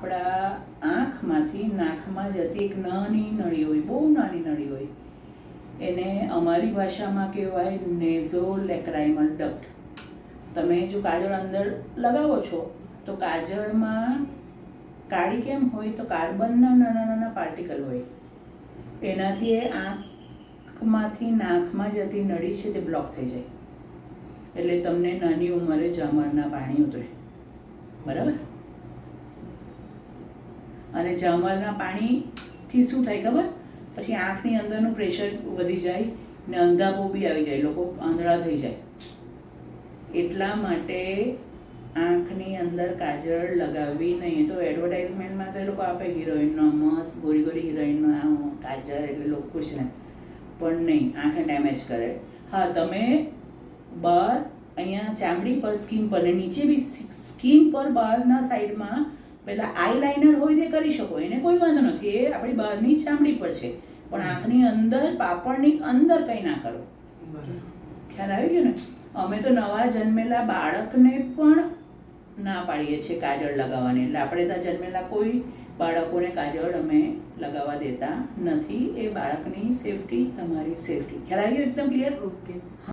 આપણા આંખમાંથી, નાકમાં જતી એક નાની નળી હોય, બહુ નાની નળી હોય. એને અમારી ભાષામાં કહેવાય નેઝો લેક્રાઇમલ ડક્ટ તમે જો કાજળ અંદર લગાવો છો, તો કાજળમાં કાળી કેમ હોય? તો કાર્બનના નાના નાના પાર્ટિકલ હોય. એનાથી એ આંખમાંથી, નાકમાં જતી નળી છે તે બ્લોક થઈ જાય. એટલે તમને નાની ઉંમરે જમણના પાણી ઉતરે. બરાબર? અને જામરના પાણીથી શું થાય ખબર? પછી આંખની અંદરનું પ્રેશર વધી જાય ને અંધાપો બી આવી જાય, લોકો આંધળા થઈ જાય. એટલા માટે આંખની અંદર કાજળ લગાવવી નહીં તો એડવર્ટાઇઝમેન્ટમાં તો લોકો આપે હિરોઈનનો મસ્ત ગોરી ગોરી હિરોઈનનો આમ કાજળ, એટલે લોકો ખુશ ને પણ નહીં, આંખને ડેમેજ કરે. હા, તમે બહાર અહીંયા ચામડી પર સ્કીન પર ને નીચે બી સ્કીન પર બહારના સાઈડમાં પેલા આઈ લાઇનર હોય તે કરી શકો એને કોઈ વાંધો નથી એ આપણી બહારની જ ચામડી પર છે. પણ આંખની અંદર પાપડની અંદર કંઈ ના કરો. ખ્યાલ આવી ગયો ને? અમે તો નવા જન્મેલા બાળકને પણ ના પાડીએ છીએ કાજળ લગાવવાની. એટલે આપણે ત્યાં જન્મેલા કોઈ બાળકોને કાજળ અમે લગાવવા દેતા નથી. એ બાળકની સેફટી તમારી સેફટી ખ્યાલ આવી ગયો એકદમ ક્લિયર ઓકે